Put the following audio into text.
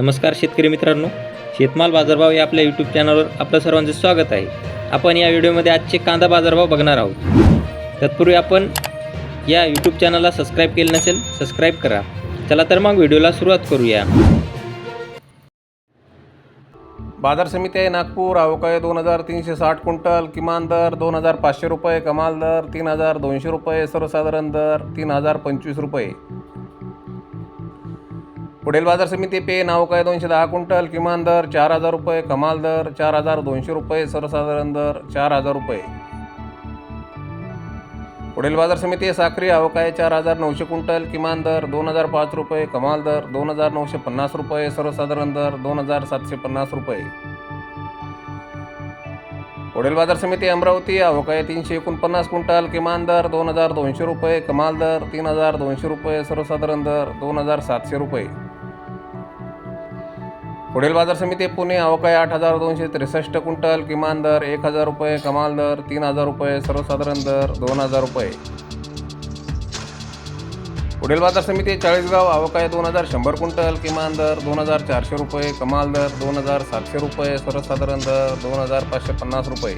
नमस्कार शेतकरी मित्रांनो शेतमाल बाजारभाव या आपल्या यूट्यूब चॅनलवर आपलं सर्वांचं स्वागत आहे. आपण या व्हिडिओमध्ये आजचे कांदा बाजारभाव बघणार आहोत. तत्पूर्वी आपण या यूट्यूब चॅनलला सबस्क्राईब केलं नसेल सबस्क्राईब करा. चला तर मग व्हिडिओला सुरुवात करूया. बाजार समिती आहे नागपूर अवकाय दोन हजार तीनशे साठ क्विंटल किमान दर दोन हजार पाचशे रुपये कमाल दर तीन हजार दोनशे रुपये सर्वसाधारण दर तीन हजार पंचवीस रुपये. पुढील बाजार समिती पे नावक आहे दोनशे दहा क्विंटल किमान दर चार हजार रुपये कमाल दर चार हजार दोनशे रुपये सर्वसाधारण दर चार हजार रुपये. पुढील बाजार समिती साखरी साखरी आहे चार हजार नऊशे क्विंटल किमान दर दोन हजार पाच रुपये कमाल दर दोन हजार नऊशे पन्नास रुपये सर्वसाधारण दर दोन हजार सातशे पन्नास रुपये. पुढील बाजार समिती अमरावती अवकाय तीनशे एकोणपन्नास क्विंटल किमान दर दोन हजार दोनशे रुपये कमाल दर तीन हजार दोनशे रुपये सर्वसाधारण दर दोन हजार सातशे रुपये. पुढील बाजार समिती पुणे अवकाय आठ हजार दोनशे त्रेसष्ट क्विंटल किमान दर एक हजार रुपये कमाल दर तीन हजार रुपये सर्वसाधारण दर दोन हजार रुपये. पुढील बाजार समिती चाळीसगाव अवकाय दोन हजार शंभर क्विंटल किमान दर दोन हजार चारशे रुपये कमाल दर दोन हजार सातशे रुपये सर्वसाधारण दर दोन हजार पाचशे पन्नास रुपये.